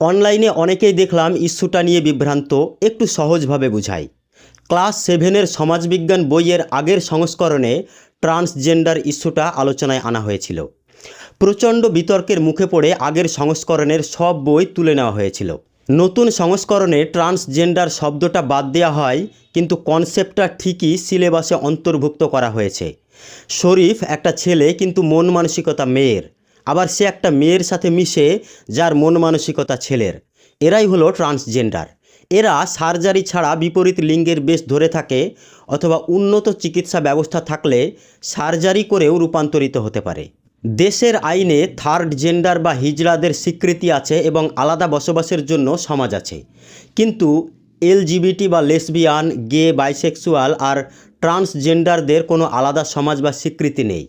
অনলাইনে অনেকেই দেখলাম ইস্যুটা নিয়ে বিভ্রান্ত, একটু সহজভাবে বুঝাই। ক্লাস সেভেনের সমাজবিজ্ঞান বইয়ের আগের সংস্করণে ট্রান্সজেন্ডার ইস্যুটা আলোচনায় আনা হয়েছিল। প্রচণ্ড বিতর্কের মুখে পড়ে আগের সংস্করণের সব বই তুলে নেওয়া হয়েছিল। নতুন সংস্করণে ট্রান্সজেন্ডার শব্দটা বাদ দেওয়া হয়, কিন্তু কনসেপ্টটা ঠিকই সিলেবাসে অন্তর্ভুক্ত করা হয়েছে। শরীফ একটা ছেলে, কিন্তু মন মানসিকতা মেয়ের। আবার সে একটা মেয়ের সাথে মিশে যার মন মানসিকতা ছেলের। এরাই হলো ট্রান্সজেন্ডার। এরা সার্জারি ছাড়া বিপরীত লিঙ্গের বেশ ধরে থাকে অথবা উন্নত চিকিৎসা ব্যবস্থা থাকলে সার্জারি করেও রূপান্তরিত হতে পারে। দেশের আইনে থার্ড জেন্ডার বা হিজড়াদের স্বীকৃতি আছে এবং আলাদা বসবাসের জন্য সমাজ আছে। কিন্তু এলজিবিটি বা লেসবিয়ান, গে, বাইসেক্সুয়াল আর ট্রান্সজেন্ডারদের কোনো আলাদা সমাজ বা স্বীকৃতি নেই।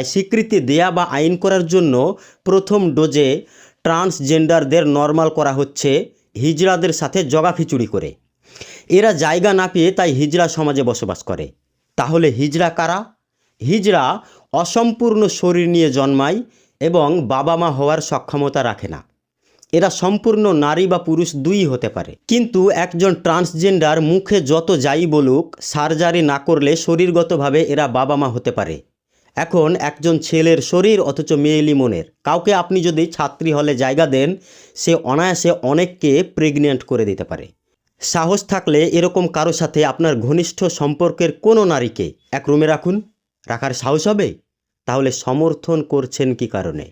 স্বীকৃতি দেয়া বা আইন করার জন্য প্রথম ডোজে ট্রান্সজেন্ডারদের নর্মাল করা হচ্ছে হিজড়াদের সাথে জগাখিচুড়ি করে। এরা জায়গা না পেয়ে তাই হিজড়া সমাজে বসবাস করে। তাহলে হিজড়া কারা? হিজড়া অসম্পূর্ণ শরীর নিয়ে জন্মায় এবং বাবা মা হওয়ার সক্ষমতা রাখে না। এরা সম্পূর্ণ নারী বা পুরুষ দুই হতে পারে। কিন্তু একজন ট্রান্সজেন্ডার মুখে যত যাই বলুক, সার্জারি না করলে শরীরগতভাবে এরা বাবা মা হতে পারে। এখন একজন ছেলের শরীর অথচ মেয়েলি মনের। কাউকে আপনি যদি ছাত্রী হলে জায়গা দেন, সে অনায়াসে অনেককে প্রেগনেন্ট করে দিতে পারে। সাহস থাকলে এরকম কারও সাথে আপনার ঘনিষ্ঠ সম্পর্কের কোনো নারীকে এক রুমে রাখুন? রাখার সাহস হবে? তাহলে সমর্থন করছেন কি কারণে?